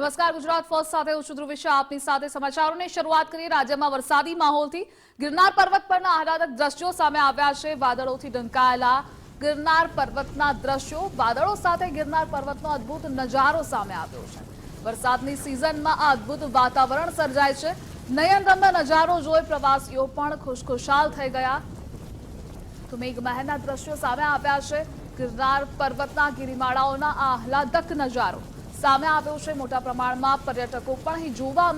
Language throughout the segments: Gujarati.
નમસ્કાર, ગુજરાત ફર્સ્ટ સાથે હું છું ધ્રુવી આપની સાથે સમાચારોની શરૂઆત કરીએ. રાજ્યમાં વરસાદી માહોલથી ગિરનાર પર્વત પરના આહલાદક દ્રશ્યો સામે આવ્યા છે. વાદળોથી ઢંકાયેલા ગિરનાર પર્વતના દ્રશ્યો, વાદળો સાથે ગિરનાર પર્વતનો અદ્ભુત નજારો સામે આવ્યો છે. વરસાદની સિઝનમાં આ અદ્ભુત વાતાવરણ સર્જાય છે. નયનરમ્ય નજારો જોઈ પ્રવાસીઓ પણ ખુશખુશાલ થઈ ગયા. તો મેઘમહેરના દ્રશ્યો સામે આવ્યા છે. ગિરનાર પર્વતના ગિરિમાળાઓના આહલાદક નજારો. સામે આવ્યો છે મોટા પ્રમાણમાં પર્યટકો પણ અહીં જોવા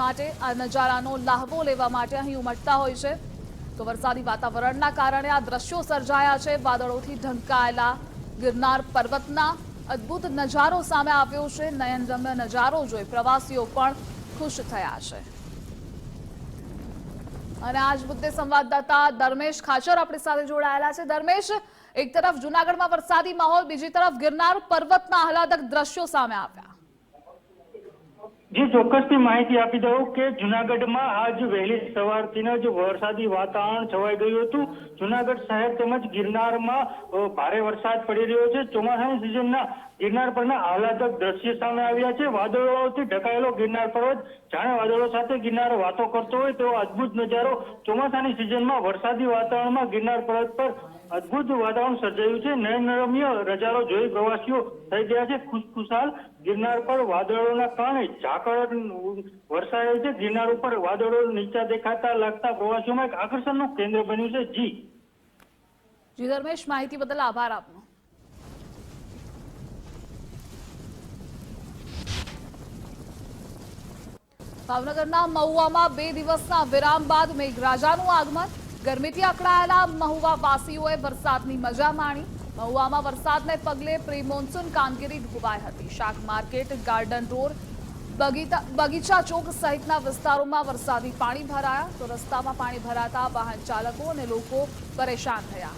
માટે આ નજારાનો લાહવો લેવા માટે અહીં ઉમટતા હોય છે. તો વરસાદી વાતાવરણના કારણે આ દ્રશ્યો સર્જાયા છે. વાદળોથી ઢંકાયેલા ગિરનાર પર્વતના અદ્ભુત નજારો સામે આવ્યો છે. નયનરમ્ય નજારો જોઈ પ્રવાસીઓ પણ ખુશ થયા છે. અને આજ મુદ્દે સંવાદદાતા ધર્મેશ ખાચર આપણી સાથે જોડાયેલા છે. ધર્મેશ એક તરફ જુનાગઢમાં વરસાદી માહોલ, બીજી તરફ ગિરનાર પર્વતના આહલાદક દ્રશ્યો સામે આવ્યા. જી ચોક્કસની માહિતી આપી દઉં કે જુનાગઢમાં આજ વહેલી સવારથી જ વરસાદી વાતાવરણ છવાઈ ગયું હતું. જુનાગઢ શહેર તેમજ ગિરનારમાં ભારે વરસાદ પડી રહ્યો છે. ચોમાસાની સિઝનના ગિરનાર પરના આહલાદક દ્રશ્ય સામે આવ્યા છે. વાદળોથી ઢકાયેલો ગિરનાર પર્વત, જાણે વાદળો સાથે ગિરનાર વાતો કરતો હોય તેવો અદભુત નજારો ચોમાસાની સિઝનમાં વરસાદી વાતાવરણમાં ગિરનાર પર્વત પર અદ્ભુત વાતાવરણ સર્જાયું છે. નયનરમ્ય નજારો જોઈ પ્રવાસીઓ થઈ ગયા છે. ખુશખુશાલ ગિરનાર પર વાદળોના કારણે ઝાકળ વરસાય છે. ગિરનાર ઉપર વાદળો નીચા દેખાતા લાગતા પ્રવાસીઓમાં એક આકર્ષણનું કેન્દ્ર બન્યું છે. જી. જી, ધર્મેશ, માહિતી બદલ આભાર આપનો. ભાવનગરના મહુવામાં બે દિવસના વિરામ બાદ મેઘરાજાનું આગમન. ગરમીથી અકળાયેલા મહુવા વાસીઓએ વરસાદની મજા માણી. મહુવામાં વરસાદને પગલે પ્રી મોન્સૂન કામગીરી ડૂબાઈ હતી. શાક માર્કેટ, ગાર્ડન રોડ, બગીચા ચોક સહિતના વિસ્તારોમાં વરસાદી પાણી ભરાયા તો રસ્તામાં પાણી ભરાતા વાહન ચાલકો અને લોકો પરેશાન થયા.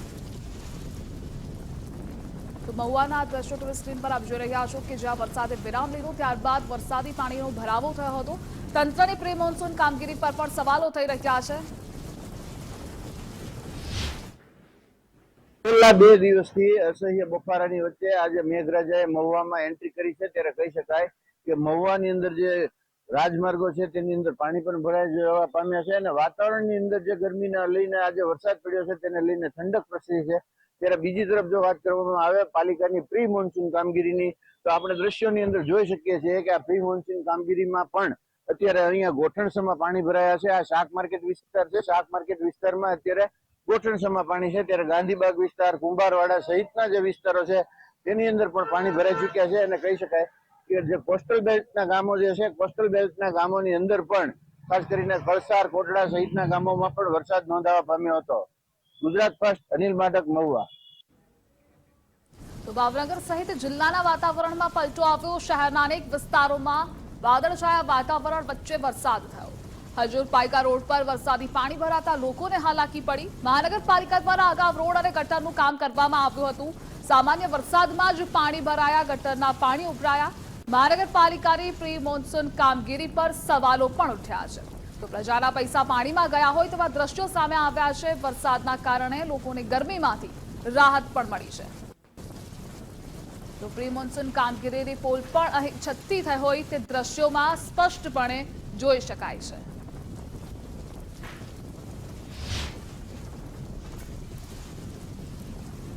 તો મહુવાના દ્રશ્યો ટુરિસ્ટ સ્ક્રીન પર આપ જોઈ રહ્યા છો કે જ્યાં વરસાદે વિરામ લીધો, ત્યારબાદ વરસાદી પાણીનો ભરાવો થયો હતો. તંત્રની પ્રી મોન્સૂન કામગીરી પર પણ સવાલો થઈ રહ્યા છે. છેલ્લા બે દિવસથી અસહ્ય બફારાની વચ્ચે આજે મેઘરાજાએ મહુવામાં એન્ટ્રી કરી છે. ત્યારે કહી શકાય કે મહુવાની અંદર જે રાજમાર્ગો છે, તેની અંદર પાણી પણ ભરાઈ જવા પામ્યા છે અને વાતાવરણની અંદર જે ગરમીને લઈને આજે વરસાદ પડ્યો છે, તેને લઈને ઠંડક પ્રસરી છે. ત્યારે બીજી તરફ જો વાત કરવામાં આવે, પાલિકાની પ્રી મોન્સૂન કામગીરીની, તો આપણે દ્રશ્યોની અંદર જોઈ શકીએ છીએ કે આ પ્રી મોન્સૂન કામગીરીમાં પણ અત્યારે અહીંયા ગોઠણસમાં પાણી ભરાયા છે. આ શાક માર્કેટ વિસ્તાર છે. શાક માર્કેટ વિસ્તારમાં અત્યારે ગોઠણસમાં પાણી છે, ત્યારે ગાંધીબાગ વિસ્તાર, કુંભારવાડા સહિતના જે વિસ્તારો છે, તેની અંદર પણ પાણી ભરાઈ ચુક્યા છે અને કહી શકાય કે જે કોસ્ટલ બેલ્ટના ગામો જે છે, કોસ્ટલ બેલ્ટના ગામોની અંદર પણ ખાસ કરીને કળસાર કોટડા સહિતના ગામોમાં પણ વરસાદ નોંધાવા પામ્યો હતો. ગુજરાત ફર્સ્ટ, અનિલ માડક, મહુવા. તો ભાવનગર સહિત જિલ્લાના વાતાવરણમાં પલટો આવ્યો. શહેરના અનેક વિસ્તારોમાં વાદળછાયા વાતાવરણ વચ્ચે વરસાદ થયો. હજુર પાઇકા રોડ પર વરસાદી પાણી ભરાતા લોકોને હાલાકી પડી. મહાનગરપાલિકા દ્વારા અગાઉ રોડ અને ગટરનું કામ કરવામાં આવ્યું હતું. સામાન્ય વરસાદમાં જ પાણી ભરાયા, ગટરના પાણી ઉભરાયા. મહાનગરપાલિકાની પ્રી મોન્સૂન કામગીરી પર સવાલો પણ ઉઠ્યા છે. તો પ્રજાના પૈસા પાણીમાં ગયા હોય તેવા દ્રશ્યો સામે આવ્યા છે. વરસાદના કારણે લોકોને ગરમીમાંથી રાહત પણ મળી છે. તો પ્રી મોન્સૂન કામગીરીની પોલ પણ અહીં છતી થઈ હોય તે દ્રશ્યોમાં સ્પષ્ટપણે જોઈ શકાય છે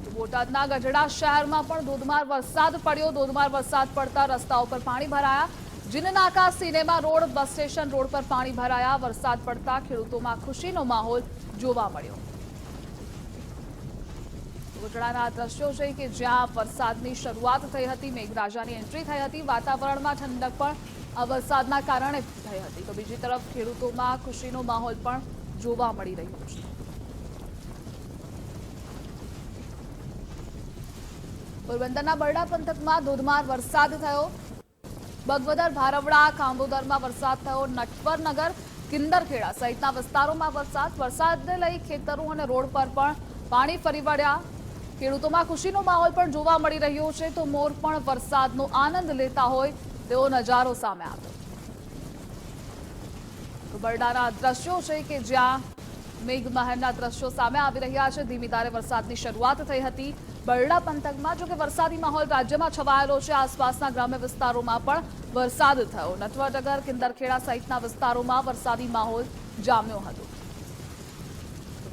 તો બોટાદના ગઢડા શહેરમાં પણ ધોધમાર વરસાદ પડ્યો. ધોધમાર વરસાદ પડતા રસ્તાઓ પર પાણી ભરાયા. Jinnaka cinema road, bus station road પર પાણી ભરાયા. વરસાદ પડતા ખેડૂતોમાં ખુશીનો માહોલ જોવા મળ્યો. ગઢડાના દ્રશ્યો છે કે જ્યાં વરસાદની શરૂઆત થઈ હતી, મેઘરાજાની એન્ટ્રી થઈ હતી. વાતાવરણમાં ઠંડક પણ વરસાદના કારણે થઈ હતી. તો બીજી તરફ ખેડૂતોમાં ખુશીનો માહોલ પણ જોવા મળી રહ્યો છે. પોરબંદરના બરડા પંથકમાં ધોધમાર વરસાદ થયો. બગવદર, ભારવડા કાંબોદરમાં વરસાદ થયો. નટવરનગર કિંદરખેડા સહિતના વિસ્તારોમાં વરસાદ. વરસાદને લઈ ખેતરો અને રોડ પર પણ પાણી ફરી વળ્યા. ખેડૂતોમાં ખુશીનો માહોલ પણ જોવા મળી રહ્યો છે. તો મોર પણ વરસાદનો આનંદ લેતા હોય તેવો નજારો સામે આવ્યો. બરડાના દ્રશ્યો છે કે જ્યાં મેઘમહેરના દ્રશ્યો સામે આવી રહ્યા છે. ધીમી ધારે વરસાદની શરૂઆત થઈ હતી. બરડા પંથકમાં જો કે વરસાદી માહોલ રાજ્યમાં છવાયેલો છે. આસપાસના ગ્રામ્ય વિસ્તારોમાં પણ વરસાદ થયો. નટવરનગર કિંદરખેડા સહિતના વિસ્તારોમાં વરસાદી માહોલ જામ્યો હતો.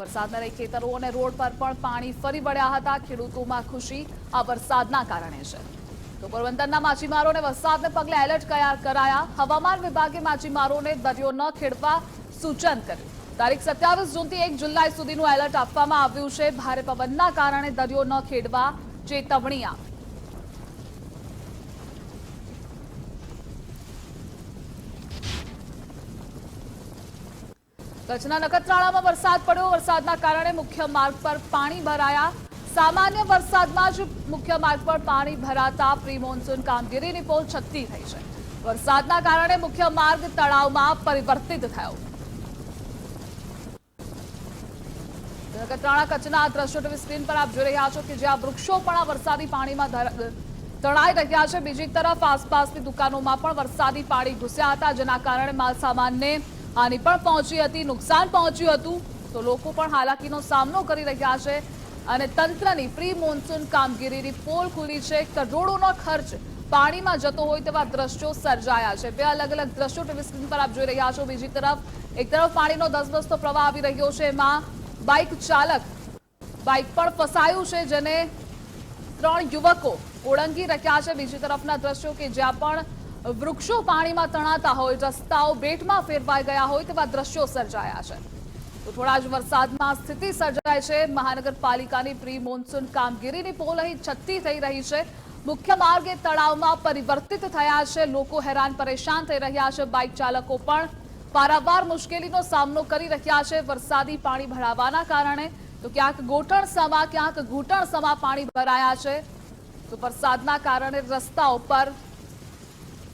વરસાદના લઈ ખેતરો અને રોડ પર પણ પાણી ફરી વળ્યા હતા. ખેડૂતોમાં ખુશી આ વરસાદના કારણે છે. તો પોરબંદરના માછીમારોને વરસાદને પગલે એલર્ટ કરાયા. હવામાન વિભાગે માછીમારોને દરિયો ન ખેડવા સૂચન કર્યું. તારીખ સત્યાવીસ જૂનથી એક જુલાઈ સુધીનું એલર્ટ આપવામાં આવ્યું છે. ભારે પવનના કારણે દરિયો ન ખેડવા ચેતવણી આપી કચ્છના નખત્રાણામાં વરસાદ પડ્યો. વરસાદના કારણે મુખ્ય માર્ગ પર પાણી ભરાયા. સામાન્ય વરસાદમાં જ મુખ્ય માર્ગ પર પાણી ભરાતા પ્રી મોન્સૂન કામગીરીની પોલ છતી થઈ છે. વરસાદના કારણે મુખ્ય માર્ગ તળાવમાં પરિવર્તિત થયો. નખત્રાણા કચ્છના દ્રશ્યો ટીવી સ્ક્રીન પર આપ જોઈ રહ્યા છો કે જ્યાં વૃક્ષો પણ આ વરસાદી પાણીમાં તણાઈ રહ્યા છે. બીજી તરફ આસપાસની દુકાનોમાં પણ વરસાદી પાણી ઘૂસ્યા હતા, જેના કારણે માલ સામાનને હાની પણ પહોંચી હતી, નુકસાન પહોંચ્યું હતું. તો લોકો પણ હાલાકીનો સામનો કરી રહ્યા છે અને તંત્રની પ્રી મોન્સૂન કામગીરીની પોલ ખુલી છે. કરોડોનો ખર્ચ પાણીમાં જતો હોય તેવા દ્રશ્યો સર્જાયા છે. બે અલગ અલગ દ્રશ્યો ટીવી સ્ક્રીન પર આપ જોઈ રહ્યા છો. બીજી તરફ એક તરફ પાણીનો ધસધસતો પ્રવાહ આવી રહ્યો છે. એમાં બાઇક ચાલક, બાઇક પણ ફસાયું છે જેને ત્રણ યુવકો ઓળંગી રહ્યા છે. બીજી તરફના દ્રશ્યો કે જ્યાં પણ વૃક્ષો પાણીમાં તણાતા હોય, રસ્તાઓ બેટમાં ફેરવાઈ ગયા હોય તેવા દ્રશ્યો સર્જાયા છે. તો થોડા જ વરસાદમાં સ્થિતિ સર્જાય છે. મહાનગરપાલિકાની પ્રી મોન્સૂન કામગીરીની પોલ અહીં છતી થઈ રહી છે. મુખ્ય માર્ગે તળાવમાં પરિવર્તિત થયા છે. લોકો હેરાન પરેશાન થઈ રહ્યા છે. બાઇક ચાલકો પણ પારાવાર મુશ્કેલીનો સામનો કરી રહ્યા છે વરસાદી પાણી ભરાવાના કારણે. તો ક્યાંક ગોટણ સમા, ક્યાંક ઘૂંટણ સમા પાણી ભરાયા છે. તો વરસાદના કારણે રસ્તાઓ પર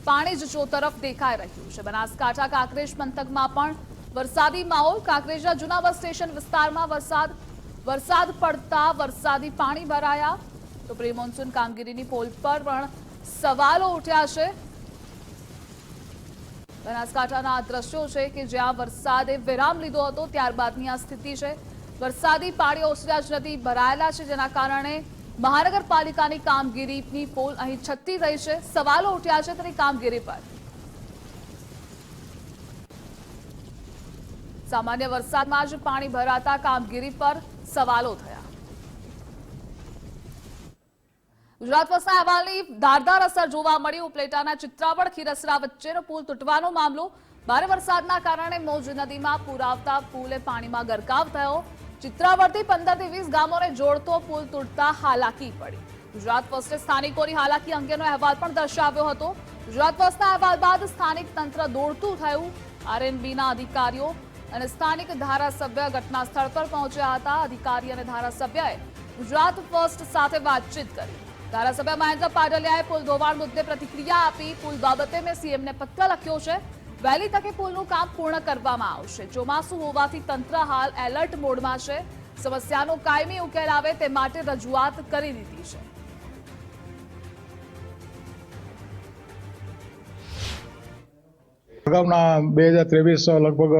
પાણી જ ચોતરફ દેખાઈ રહ્યું છે. બનાસકાંઠા, કાંકરેજ પંથકમાં પણ વરસાદી માહોલ, કાંકરેજના જૂના બસ સ્ટેશન વિસ્તારમાં વરસાદ વરસાદ પડતા વરસાદી પાણી ભરાયા. તો પ્રી મોન્સૂન કામગીરીની પોલ પર પણ સવાલો ઉઠ્યા છે. બનાસકાંઠાના આ દ્રશ્યો છે કે જ્યાં વરસાદે વિરામ લીધો હતો, ત્યારબાદની આ સ્થિતિ છે. વરસાદી પાણી ઓસર્યા જ નથી ભરાયેલા છે, જેના કારણે મહાનગરપાલિકાની કામગીરીની પોલ અહીં છતી થઈ છે. સવાલો ઉઠ્યા છે તેની કામગીરી પર. સામાન્ય વરસાદમાં જ પાણી ભરાતા કામગીરી પર સવાલો થયા. ગુજરાત વસ્તા અહેવાલની ધારદાર અસર જોવા મળી. ઉપલેટાના ચિત્રાવડ ખીરસરા વચ્ચેનો પુલ તૂટવાનો મામલો. ભારે વરસાદના કારણે મોજ નદીમાં પૂર આવતા પુલે પાણીમાં ગરકાવ થયો. ચિત્રાવડથી પંદરથી વીસ ગામોને જોડતો પુલ તૂટતા હાલાકી પડી. ગુજરાત પોસ્ટે સ્થાનિકોની હાલાકી અંગેનો અહેવાલ પણ દર્શાવ્યો હતો. ગુજરાત પોસ્ટના અહેવાલ બાદ સ્થાનિક તંત્ર દોડતું થયું. આરએનબીના અધિકારીઓ અને સ્થાનિક ધારાસભ્ય ઘટના સ્થળ પર પહોંચ્યા હતા. અધિકારી અને ધારાસભ્યએ ગુજરાત ફર્સ્ટ સાથે વાતચીત કરી. ધારાસભ્ય મહેન્દ્ર પાટલિયાએ પુલ ધોવાણ મુદ્દે પ્રતિક્રિયા આપી. પુલ બાબતે મેં સીએમને પત્ર લખ્યો છે. વહેલી તકે પુલનું કામ પૂર્ણ કરવામાં આવશે. ચોમાસું હોવાથી તંત્ર હાલ એલર્ટ મોડમાં છે. સમસ્યાનો કાયમી ઉકેલ આવે તે માટે રજૂઆત કરી દીધી છે. અગાઉના બે હજાર ત્રેવીસ લગભગ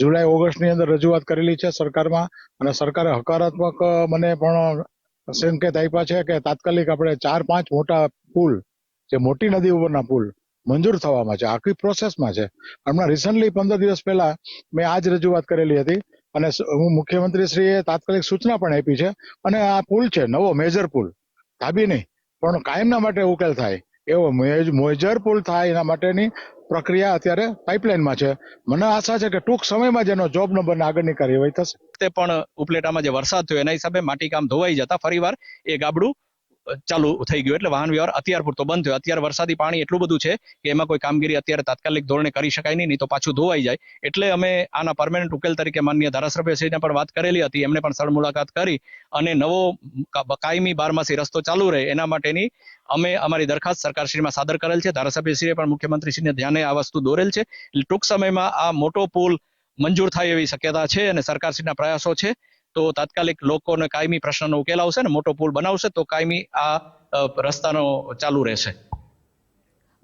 જુલાઈ ઓગસ્ટની અંદર રજૂઆત કરેલી છે સરકારમાં અને સરકારે હકારાત્મક મને પણ સંકેત આપ્યા છે કે તાત્કાલિક આપણે ચાર પાંચ મોટા પુલ, જે મોટી નદી ઉપરના પુલ, મંજૂર થવામાં છે. આખી પ્રોસેસમાં છે. હમણાં રિસન્ટલી પંદર દિવસ પહેલા મેં આ જ રજૂઆત કરેલી હતી અને હું મુખ્યમંત્રીશ્રીએ તાત્કાલિક સૂચના પણ આપી છે. અને આ પુલ છે, નવો મેજર પુલ. ધાબી નહીં, પણ કાયમના માટે ઉકેલ થાય. એવો મેજર પુલ થાય એના માટેની પ્રક્રિયા અત્યારે પાઇપલાઇનમાં છે. મને આશા છે કે ટૂંક સમયમાં જ એનો જોબ નંબર આગળની કાર્યવાહી થશે. તે પણ ઉપલેટામાં જે વરસાદ થયો, એના હિસાબે માટીકામ ધોવાઈ જતા ફરીવાર એ ગાબડું ચાલુ થઈ ગયું. એટલે વાહન વ્યવહાર અત્યાર પૂરતો બંધ થયો. અત્યારે વરસાદી પાણી એટલું બધું છે કે એમાં કોઈ કામગીરી અત્યારે તાત્કાલિક ધોરણે કરી શકાય નહીં તો પાછું ધોવાઈ જાય. એટલે અમે આના પરમેનન્ટ ઉકેલ તરીકે માન્ય ધારાસભ્યશ્રીને પણ વાત કરેલી હતી. એમને પણ સ્થળ મુલાકાત કરી અને નવો કાયમી બારમાસી રસ્તો ચાલુ રહે. એના માટેની અમે અમારી દરખાસ્ત સરકારશ્રીમાં સાદર કરેલ છે. ધારાસભ્યશ્રીએ પણ મુખ્યમંત્રીશ્રીને ધ્યાને આ વસ્તુ દોરેલ છે. ટૂંક સમયમાં આ મોટો પુલ મંજૂર થાય એવી શક્યતા છે અને સરકારશ્રીના પ્રયાસો છે. તો તાત્કાલિક લોકોને કાયમી પ્રશ્નનો ઉકેલ આવશે ને મોટો પુલ બનાવશે તો કાયમી આ રસ્તાનો ચાલુ રહેશે.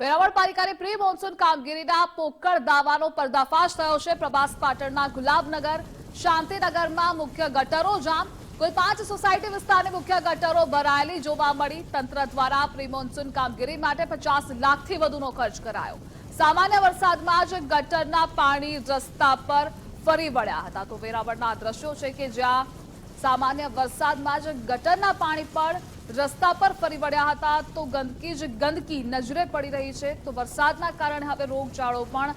વેરાવળ પાલિકાની પ્રી મોન્સૂન કામગીરીના પોકળ દાવાનો પર્દાફાશ થયો છે. પ્રભાસ પાટણના ગુલાબનગર, શાંતિનગરમાં મુખ્ય ગટરો જામ. કુલ પાંચ સોસાયટી વિસ્તારની મુખ્ય ગટરો ભરાયેલી જોવા મળી. તંત્ર દ્વારા પ્રી મોન્સૂન કામગીરી માટે પચાસ લાખથી વધુનો ખર્ચ કરાયો. સામાન્ય વરસાદમાં જ ગટરના પાણી રસ્તા પર ફરી વળ્યા હતા. તો વેરાવળના દ્રશ્યો છે કે જ્યાં સામાન્ય વરસાદમાં જ ગટરના પાણી પણ રસ્તા પર ફરી વળ્યા હતા. તો ગંદકી જ ગંદકી નજરે પડી રહી છે. તો વરસાદના કારણે હવે રોગચાળો પણ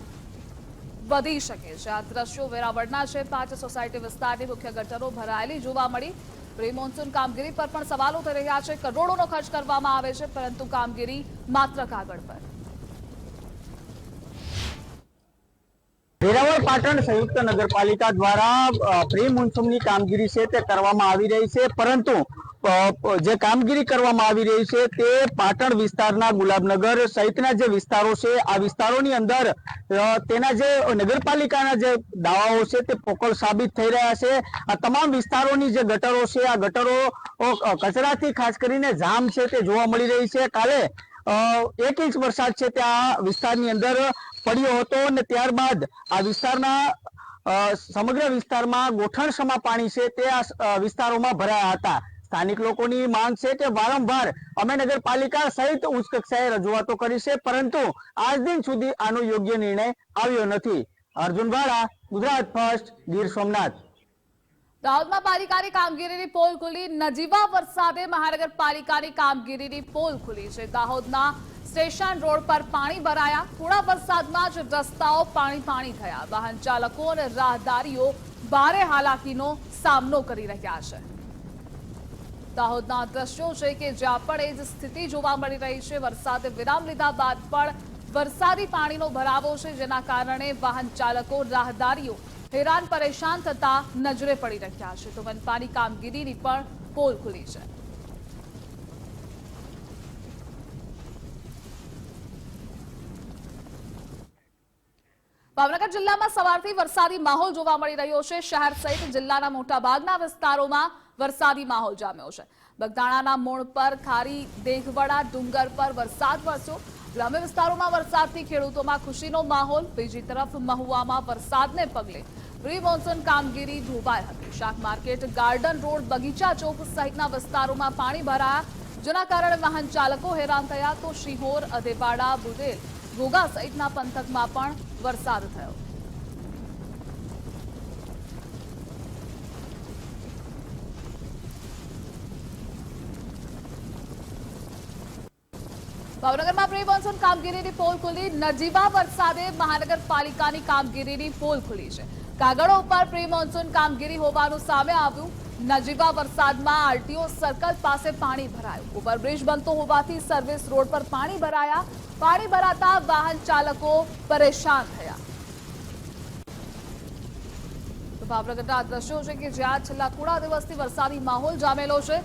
વધી શકે છે. આ દ્રશ્યો વેરાવળના છે. પાંચ સોસાયટી વિસ્તારની મુખ્ય ગટરો ભરાયેલી જોવા મળી. પ્રી મોન્સૂન કામગીરી પર પણ સવાલો થઈ રહ્યા છે. કરોડોનો ખર્ચ કરવામાં આવે છે, પરંતુ કામગીરી માત્ર કાગળ પર. વેરાવળ પાટણ સંયુક્ત નગરપાલિકા દ્વારા પ્રી મોન્સૂનની કામગીરી છે તે કરવામાં આવી રહી છે, પરંતુ જે કામગીરી કરવામાં આવી રહી છે તે પાટણ વિસ્તારના ગુલાબનગર સહિતના જે વિસ્તારો છે, આ વિસ્તારોની અંદર તેના જે નગરપાલિકાના જે દાવાઓ છે તે પોકળ સાબિત થઈ રહ્યા છે. આ તમામ વિસ્તારોની જે ગટરો છે, આ ગટરો કચરાથી ખાસ કરીને જામ છે તે જોવા મળી રહી છે. કાલે એક ઇંચ વરસાદ છે ત્યાં વિસ્તારની અંદર પડ્યો હતો અને ત્યારબાદ આ વિસ્તારના સમગ્ર વિસ્તારમાં ગોઠણસમા પાણી છે તે આ વિસ્તારોમાં ભરાયા હતા. સ્થાનિક લોકોની માંગ છે કે વારંવાર અમે નગરપાલિકા સહિત ઉચ્ચ કક્ષાએ રજૂઆતો કરી છે, પરંતુ આજ દિન સુધી આનો યોગ્ય નિર્ણય આવ્યો નથી. અર્જુન વાળા, ગુજરાત ફર્સ્ટ, ગીર સોમનાથ. દાહોદમાં પાલિકાની કામગીરીની પોલ ખુલી. નજીવા વરસાદે મહાનગરપાલિકાની કામગીરીની પોલ ખુલી છે. દાહોદના સ્ટેશન રોડ પર પાણી ભરાયા. થોડા વરસાદમાં જ રસ્તાઓ પાણી પાણી થયા. વાહન ચાલકો અને રાહદારીઓ ભારે હાલાકીનો સામનો કરી રહ્યા છે. દાહોદના દ્રશ્યો છે કે જ્યાં પણ એ જ સ્થિતિ જોવા મળી રહી છે. વરસાદે વિરામ લીધા બાદ પણ વરસાદી પાણીનો ભરાવો છે, જેના કારણે વાહન ચાલકો, રાહદારીઓ હેરાન પરેશાન થતા નજરે પડી રહ્યા છે. તો મનપાની કામગીરીની પણ પોલ ખુલી છે. ભાવનગર જિલ્લામાં સવારથી વરસાદી માહોલ જોવા મળી રહ્યો છે. શહેર સહિત જિલ્લાના મોટાભાગના વિસ્તારોમાં વરસાદી માહોલ જામ્યો છે. બગદાણાના મૂળ પર ખારી દેહવડા ડુંગર પર વરસાદ વરસ્યો. ગ્રામ્ય વિસ્તારોમાં વરસાદથી ખેડૂતોમાં ખુશીનો માહોલ. બીજી તરફ મહુવામાં વરસાદને પગલે પ્રી મોન્સૂન કામગીરી ધોવાઈ હતી. શાક માર્કેટ, ગાર્ડન રોડ, બગીચા ચોક સહિતના વિસ્તારોમાં પાણી ભરાયા. જેના કારણે વાહન ચાલકો હેરાન થયા તો શિહોર અદેવાડા બુદેલ, ઘોઘા સહિતના પંથકમાં પણ વરસાદ થયો. ભાવનગરમાં પ્રી મોન્સૂન કામગીરીની પોલ ખુલી. નજીવા વરસાદે મહાનગરપાલિકાની કામગીરીની પોલ ખુલી છે. કાગળો ઉપર પ્રી મોન્સૂન કામગીરી હોવાનું સામે આવ્યું. નજીવા વરસાદમાં આરટીઓ સર્કલ પાસે પાણી ભરાયું. ઓવરબ્રિજ બનતો હોવાથી સર્વિસ રોડ પર પાણી ભરાયા. પાણી ભરાતા વાહન ચાલકો પરેશાન થયા. ભાવનગરના દ્રશ્યો છે કે જ્યાં છેલ્લા થોડા દિવસથી વરસાદી માહોલ જામેલો છે.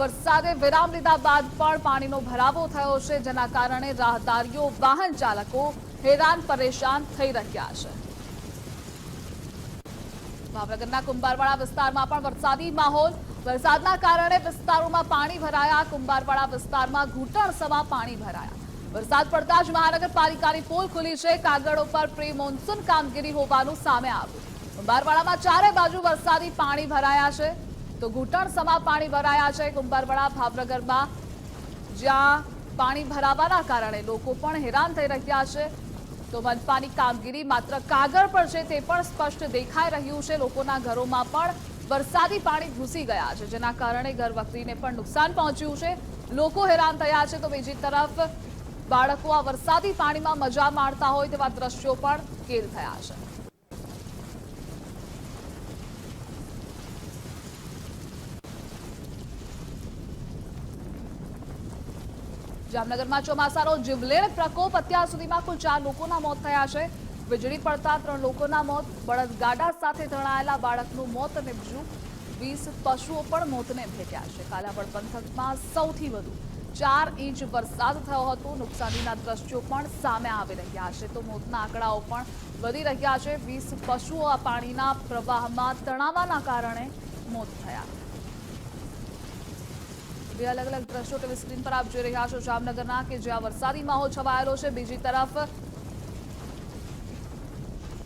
વરસાદે વિરામ લીધા બાદ પણ પાણીનો ભરાવો થયો છે, જેના કારણે રાહદારીઓ વાહન ચાલકો હેરાન પરેશાન થઈ રહ્યા છે. ભાવનગરના કુંભારવાડા વિસ્તારમાં પણ વરસાદી માહોલ. વરસાદના કારણે વિસ્તારોમાં પાણી ભરાયા, કુંભારવાડા વિસ્તારમાં ઘૂંટણ સમા પાણી ભરાયા. વરસાદ પડતા જ મહાનગરપાલિકાની પોલ ખુલી છે. કાગળો પર પ્રી મોન્સૂન કામગીરી હોવાનું સામે આવ્યું. કુંભારવાડામાં ચારે બાજુ વરસાદી પાણી ભરાયા છે. તો ઘૂંટણ સમા પાણી ભરાયા છે. કુંભારવાડા, ભાવનગરમાં જ્યાં પાણી ભરાવાના કારણે લોકો પણ હેરાન થઈ રહ્યા છે. તો મનપાની કામગીરી માત્ર કાગળ પર છે તે પણ સ્પષ્ટ દેખાઈ રહ્યું છે. લોકોના ઘરોમાં પણ વરસાદી પાણી ઘૂસી ગયા છે, જેના કારણે ઘર વખરીને પણ નુકસાન પહોંચ્યું છે. લોકો હેરાન થયા છે, તો બીજી તરફ બાળકો આ વરસાદી પાણીમાં મજા માણતા હોય તેવા દ્રશ્યો પણ કેદ થયા છે. જામનગરમાં ચોમાસાનો જીવલેણ પ્રકોપ અત્યાર સુધીમાં કુલ ચાર લોકોના મોત થયા છે. વીજળી પડતા ત્રણ લોકોના મોત, બળદગાડા સાથે તણાયેલા બાળકનું મોત અને બીજું વીસ પશુઓ પણ મોતને ભેટ્યા છે. કાલાવડ પંથકમાં સૌથી વધુ ચાર ઇંચ વરસાદ થયો હતો. નુકસાનીના દ્રશ્યો પણ સામે આવી રહ્યા છે. તો મોતના આંકડાઓ પણ વધી રહ્યા છે. વીસ પશુઓ આ પાણીના પ્રવાહમાં તણાવાના કારણે મોત થયા. બે અલગ અલગ દ્રશ્યો ટીવી સ્ક્રીન પર આપ જોઈ રહ્યા છો જામનગરના કે જ્યાં વરસાદી માહોલ છવાયેલો છે. બીજી તરફ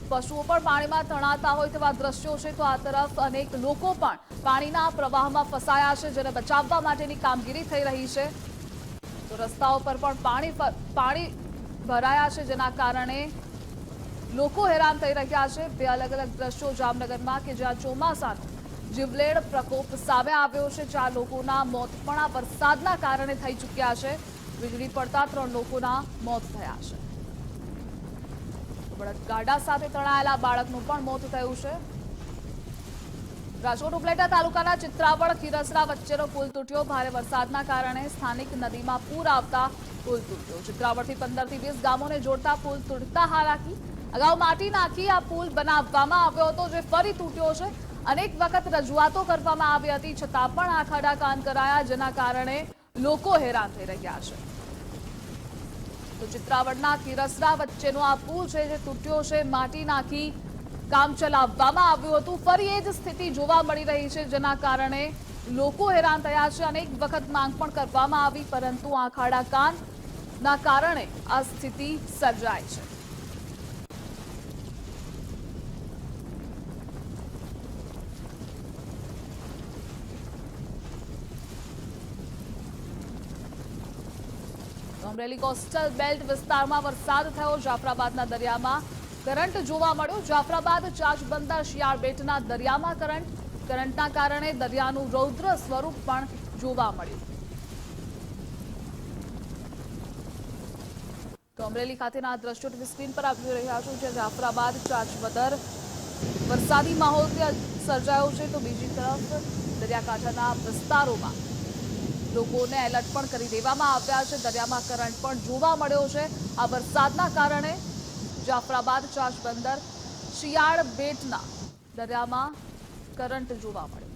પશુઓ પણ પાણીમાં તણાતા હોય તેવા દ્રશ્યો છે. તો આ તરફ અનેક લોકો પણ પાણીના પ્રવાહમાં ફસાયા છે, જેને બચાવવા માટેની કામગીરી થઈ રહી છે. તો રસ્તાઓ પર પણ પાણી પાણી ભરાયા છે, જેના કારણે લોકો હેરાન થઈ રહ્યા છે. બે અલગ અલગ દ્રશ્યો જામનગરમાં કે જ્યાં ચોમાસાનો જીવલેણ પ્રકોપ સામે આવ્યો છે, ચાર લોકોના મોત પણ આ વરસાદના કારણે થઈ ચૂક્યા છે. વીજળી પડતા ત્રણ લોકોના મોત થયા છે. ગાડા સાથે તણાયેલા બાળકનું પણ મોત થયું છે. રાજકોટ ઉપલેટા તાલુકાના ચિત્રાવડ ખીરસરા વચ્ચેનો પુલ તૂટ્યો. ભારે વરસાદના કારણે સ્થાનિક નદીમાં પૂર આવતા પુલ તૂટ્યો. ચિત્રાવડથી પંદરથી વીસ ગામોને જોડતા પુલ તૂટતા હાલાકી. અગાઉ માટી નાખી આ પુલ બનાવવામાં આવ્યો હતો, જે ફરી તૂટ્યો છે. અનેક વખત રજૂઆતો કરવામાં આવી હતી, છતાં પણ આ ખાડા કાન કરાયા, જેના કારણે લોકો હેરાન થઈ રહ્યા છે. તો ચિત્રાવડના કિરસરા વચ્ચેનો આ પુલ છે, જે તૂટ્યો છે, માટી નાખી કામ ચલાવવામાં આવ્યું હતું. ફરી એ જ સ્થિતિ જોવા મળી રહી છે, જેના કારણે લોકો હેરાન થયા છે. અનેક વખત માંગ પણ કરવામાં આવી, પરંતુ આ ખાડા કાન ના કારણે આ સ્થિતિ સર્જાય છે. અમરેલી કોસ્ટલ બેલ્ટ વિસ્તારમાં વરસાદ થયો. જાફરાબાદના દરિયામાં કરંટ જોવા મળ્યો. જાફરાબાદ ચાર્જ બંદર શિયાળ બેટના દરિયામાં કરંટ. કરંટના કારણે દરિયાનું રૌદ્ર સ્વરૂપ પણ જોવા મળ્યું. તો અમરેલી ખાતેના દ્રશ્યો ટીવી સ્ક્રીન પર આપી રહ્યા છો જે જાફરાબાદ ચાચબદર વરસાદી માહોલ સર્જાયો છે. તો બીજી તરફ દરિયાકાંઠાના વિસ્તારોમાં લોકોને એલર્ટ પણ કરી દેવામાં આવ્યા છે. દરિયામાં કરંટ પણ જોવા મળ્યો છે. આ વરસાદના કારણે જાફરાબાદ ચાચ બંદર શિયાળ બેટના દરિયામાં કરંટ જોવા મળ્યો.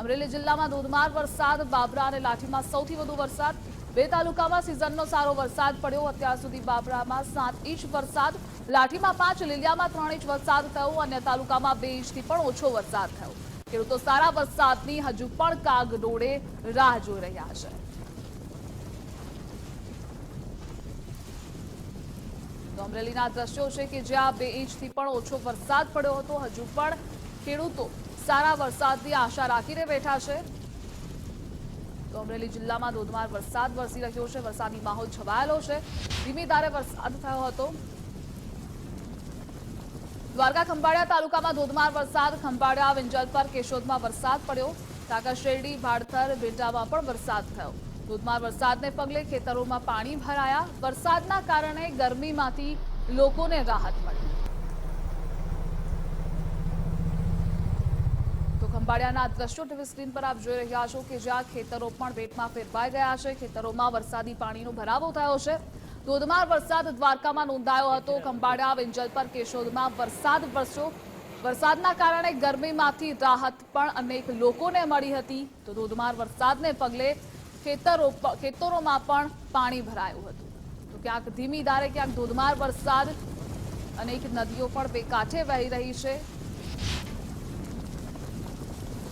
અમરેલી જિલ્લામાં ધોધમાર વરસાદ, બાબરા અને લાઠીમાં સૌથી વધુ વરસાદ. બે તાલુકામાં સિઝનનો સારો વરસાદ પડ્યો. અત્યાર સુધી બાબરામાં સાત ઇંચ વરસાદ, લાઠીમાં પાંચ, લીલિયામાં ત્રણ ઇંચ વરસાદ થયો. અન્ય તાલુકામાં બે ઇંચથી પણ ઓછો વરસાદ થયો. ખેડૂતો સારા વરસાદની હજુ પણ કાગડોળે રાહ જોઈ રહ્યા છે. અમરેલીના દ્રશ્યો છે કે જ્યાં બે ઇંચથી પણ ઓછો વરસાદ પડ્યો હતો, હજુ પણ ખેડૂતો સારા વરસાદની આશા રાખીને બેઠા છે. તો અમરેલી જિલ્લામાં ધોધમાર વરસાદ વરસી રહ્યો છે વરસાદી માહોલ છવાયેલો છે. ધીમી ધારે વરસાદ થયો હતો. દ્વારકા ખંભાળિયા તાલુકામાં ધોધમાર વરસાદ. ખંભાળિયા વિંજલપર કેશોદમાં વરસાદ પડ્યો. શેરડી, ભાડથર બેટામાં પણ વરસાદ થયો. ધોધમાર વરસાદને પગલે ખેતરોમાં પાણી ભરાયા. વરસાદના કારણે ગરમીમાંથી લોકોને રાહત મળી. તો ખંભાળિયાના દ્રશ્યો ટીવી સ્ક્રીન પર આપ જોઈ રહ્યા છો કે જ્યાં ખેતરો પણ બેટમાં ફેરવાઈ ગયા છે. ખેતરોમાં વરસાદી પાણીનો ભરાવો થયો છે. ધોધમાર વરસાદ દ્વારકામાં નોંધાયો હતો. ખંભાળા વિંજલ પર કેશોદમાં વરસાદ વરસ્યો. વરસાદના કારણે ગરમીમાંથી રાહત પણ અનેક લોકોને મળી હતી. તો ધોધમાર વરસાદને પગલે ખેતરો ખેતરોમાં પણ પાણી ભરાયું હતું. તો ક્યાંક ધીમી ધારે ક્યાંક ધોધમાર વરસાદ. અનેક નદીઓ પણ બે કાંઠે વહી રહી છે.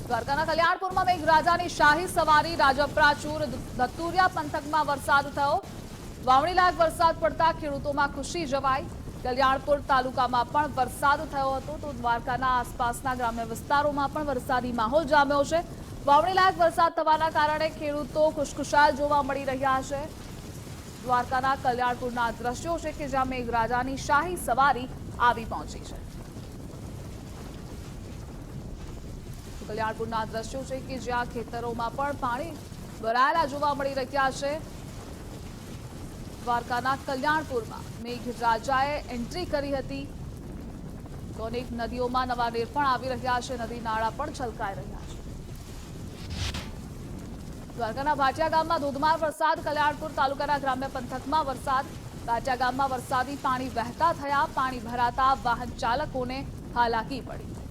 દ્વારકાના કલ્યાણપુરમાં મેઘરાજાની શાહી સવારી, રાજપરાચુર ધતુરિયા પંથકમાં વરસાદ થયો. વાવણી લાયક વરસાદ પડતા ખેડૂતોમાં ખુશી જવાય કલ્યાણપુર તાલુકામાં પણ વરસાદ થયો હતો તો દ્વારકાના આસપાસના ગ્રામ્ય વિસ્તારોમાં પણ વરસાદી માહોલ જામ્યો છે. વાવણી લાયક વરસાદ થવાના કારણે ખેડૂતો ખુશખુશાલ જોવા મળી રહ્યા છે. દ્વારકાના કલ્યાણપુરના દ્રશ્યો છે કે જ્યાં મેઘરાજાની શાહી સવારી આવી પહોંચી છે. કલ્યાણપુરના દ્રશ્યો છે કે જ્યાં ખેતરોમાં પણ પાણી ભરાયેલા જોવા મળી રહ્યા છે. દ્વારકાના કલ્યાણપુરમાં મેઘરાજાએ એન્ટ્રી કરી હતી. તો અનેક નદીઓમાં નવા નીર પણ આવી રહ્યા છે. નદી નાળા પણ છલકાઈ રહ્યા છે. દ્વારકાના ભાટિયા ગામમાં ધોધમાર વરસાદ. કલ્યાણપુર તાલુકાના ગ્રામ્ય પંથકમાં વરસાદ. ભાટિયા ગામમાં વરસાદી પાણી વહેતા થયા. પાણી ભરાતા વાહન ચાલકોને હાલાકી પડી.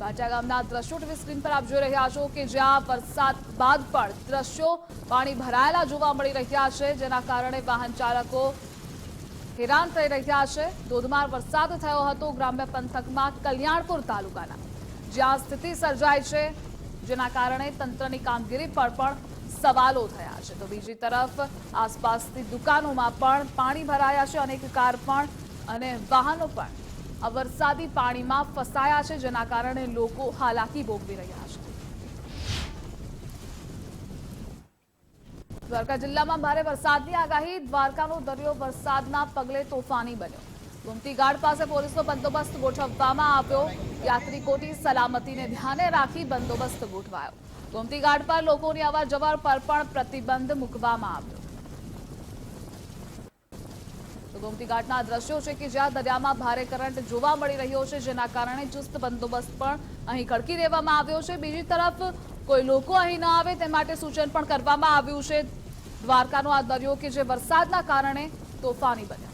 ભાટિયા ગામના દ્રશ્યો ટીવી સ્ક્રીન પર આપ જોઈ રહ્યા છો કે જ્યાં વરસાદ બાદ પણ દ્રશ્યો પાણી ભરાયેલા જોવા મળી રહ્યા છે, જેના કારણે વાહન ચાલકો હેરાન થઈ રહ્યા છે. ધોધમાર વરસાદ થયો હતો ગ્રામ્ય પંથકમાં કલ્યાણપુર તાલુકાના, જ્યાં સ્થિતિ સર્જાય છે, જેના કારણે તંત્રની કામગીરી પર પણ સવાલો થયા છે. તો બીજી તરફ, આસપાસની દુકાનોમાં પણ પાણી ભરાયા છે, અનેક કાર પણ અને વાહનો પણ વરસાદી પાણીમાં ફસાયા છે, જેના કારણે લોકો હાલાકી ભોગવી રહ્યા છે. દ્વારકા જિલ્લામાં ભારે વરસાદની આગાહી. દ્વારકાનો દરિયો વરસાદના પગલે તોફાની બન્યો. ગોમતી ઘાટ પાસે પોલીસનો બંદોબસ્ત ગોઠવવામાં આવ્યો. યાત્રિકોની સલામતીને ધ્યાને રાખી બંદોબસ્ત ગોઠવાયો. ગોમતી પર લોકોની અવર જવર પર પણ પ્રતિબંધ મૂકવામાં આવ્યો. તો ગોમતી ઘાટના દ્રશ્યો છે કે જ્યાં દરિયામાં ભારે કરંટ જોવા મળી રહ્યો છે, જેના કારણે ચુસ્ત બંદોબસ્ત પણ અહીં ખડકી દેવામાં આવ્યો છે. બીજી તરફ, કોઈ લોકો અહીં ન આવે તે માટે સૂચન પણ કરવામાં આવ્યું છે. દ્વારકાનો આ દરિયો કે જે વરસાદના કારણે તોફાની બન્યો